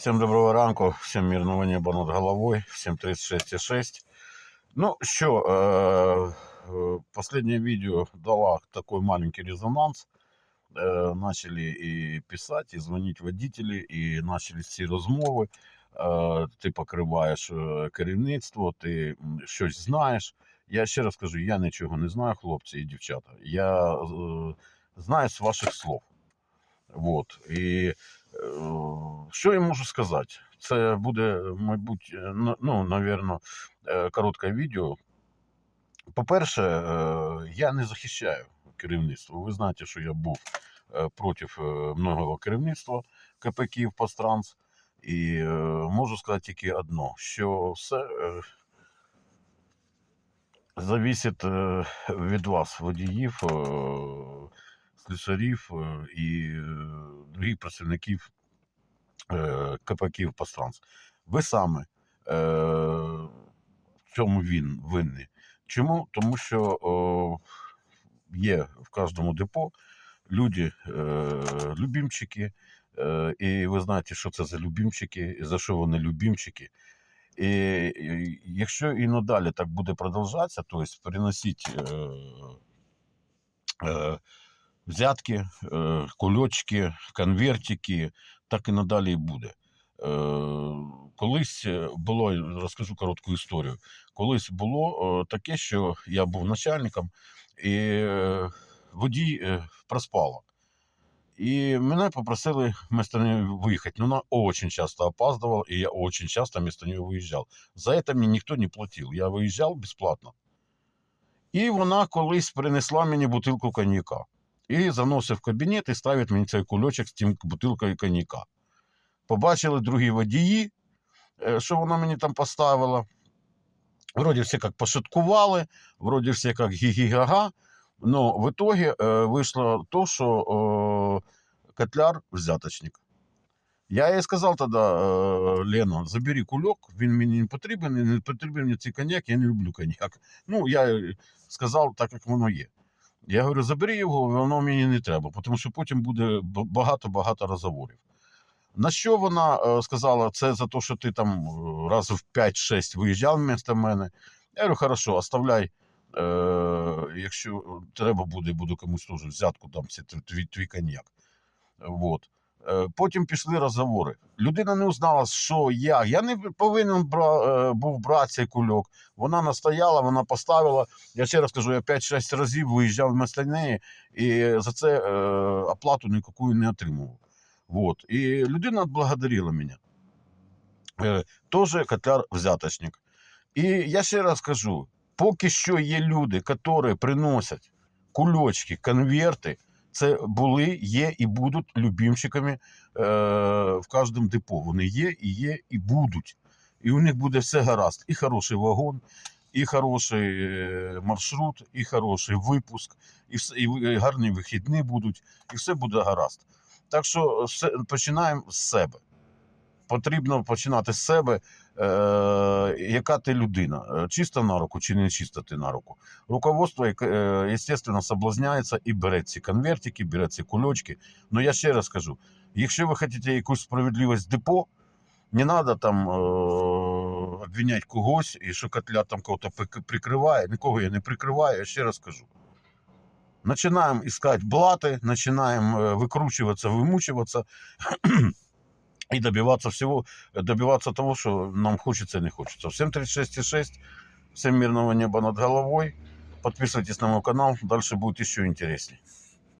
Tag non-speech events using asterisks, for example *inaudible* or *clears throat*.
Всем доброго ранку, всем мирного неба над головой, всем 36,6. Ну що, е, е, последнее видео дало такой маленький резонанс. Е, начали і писати, і дзвонити водителі, і почали ці розмови. Ти покриваєш керівництво, ти щось знаєш. Я ще раз кажу, я нічого не знаю, хлопці і дівчата. Я знаю з ваших слов. Вот. І що я можу сказати? Це буде, мабуть, е, ну, навірно, е, коротке відео. По-перше, е, я не захищаю керівництво. Ви знаєте, що я був е, проти е, многого керівництва КП Київ Постранс. І е, можу сказати тільки одно, що все е, зависить е, від вас, водіїв, е, слюсарів е, і е, других працівників е, КП Київ Постранс. Ви саме в цьому він винні. Чому? Тому що є в кожному депо люди, любімчики, і ви знаєте, що це за любімчики, і за що вони любімчики. І, якщо і надалі так буде продовжатися, то есть переносить е, е, взятки, е, кульочки, конвертики, так і надалі і буде. Е, колись було, розкажу коротку історію. Колись було е, таке, що я був начальником, і е, водій е, проспала. І мене попросили вместо нее выехать. Но она очень часто опаздывала, и я очень часто вместо нее выезжал. За это мне ніхто не платив. Я виїжджав безплатно. І вона колись принесла мені бутилку коньяка. І заносив в кабінет і ставить мені цей кульочок з тим бутилкою коньяка. Побачили другі водії, е, що вона мені там поставила. Вроді всі як пошуткували, вроді всі як гі-гі-га-га. Но в итоге э, вышло то, что э, Котляр взяточник. Я їй сказав тоді, э, Лена, забери кульок, він мені не потрібен, і не потрібен мені цей коньяк, я не люблю коньяк. Ну, я їй сказав так, як воно є. Я говорю, забери його, воно мені не треба, тому що потім буде багато-багато розговорів. На що вона е, сказала, це за те, що ти там е, раз в 5-6 виїжджав вместо мене. Я говорю, хорошо, оставляй Е, якщо треба буде, буду комусь теж взятку дам твій, твій коньяк. Вот. Е, потім пішли розговори. Людина не узнала, що я. Я не повинен бра, е, був брати цей кульок. Вона настояла, вона поставила. Я ще раз кажу, я 5-6 разів виїжджав вместо неї і за це е, оплату ніяку не отримував. Вот. І людина отблагодарила мене. Е, Тоже котляр взяточник. І я ще раз кажу: поки що є люди, які приносять кульочки, конверти, це були, є і будуть любімчиками е, в кожному депо. Вони є, і є, і будуть. І у них буде все гаразд. І хороший вагон, і хороший е, маршрут, і хороший випуск, і, все, і гарні вихідні будуть, і все буде гаразд. Так що все, починаємо з себе Потрібно починати з себе, е, яка ти людина, е, чиста на руку чи не чиста ти на руку. Руководство, яке, е, естественно, соблазняється і бере ці конвертики, бере ці кульочки. Ну я ще раз кажу: якщо ви хочете якусь справедливість в депо, не треба там е, обвиняти когось, і що котля там кого-то прик- прикриває. Нікого я не прикриваю, я ще раз кажу. Начинаем искать блаты, начинаем э, выкручиваться, вымучиваться *clears throat* и добиваться всего, добиваться того, что нам хочется и не хочется. Всем 36,6, всем мирного неба над головой. Подписывайтесь на мой канал, дальше будет еще интереснее.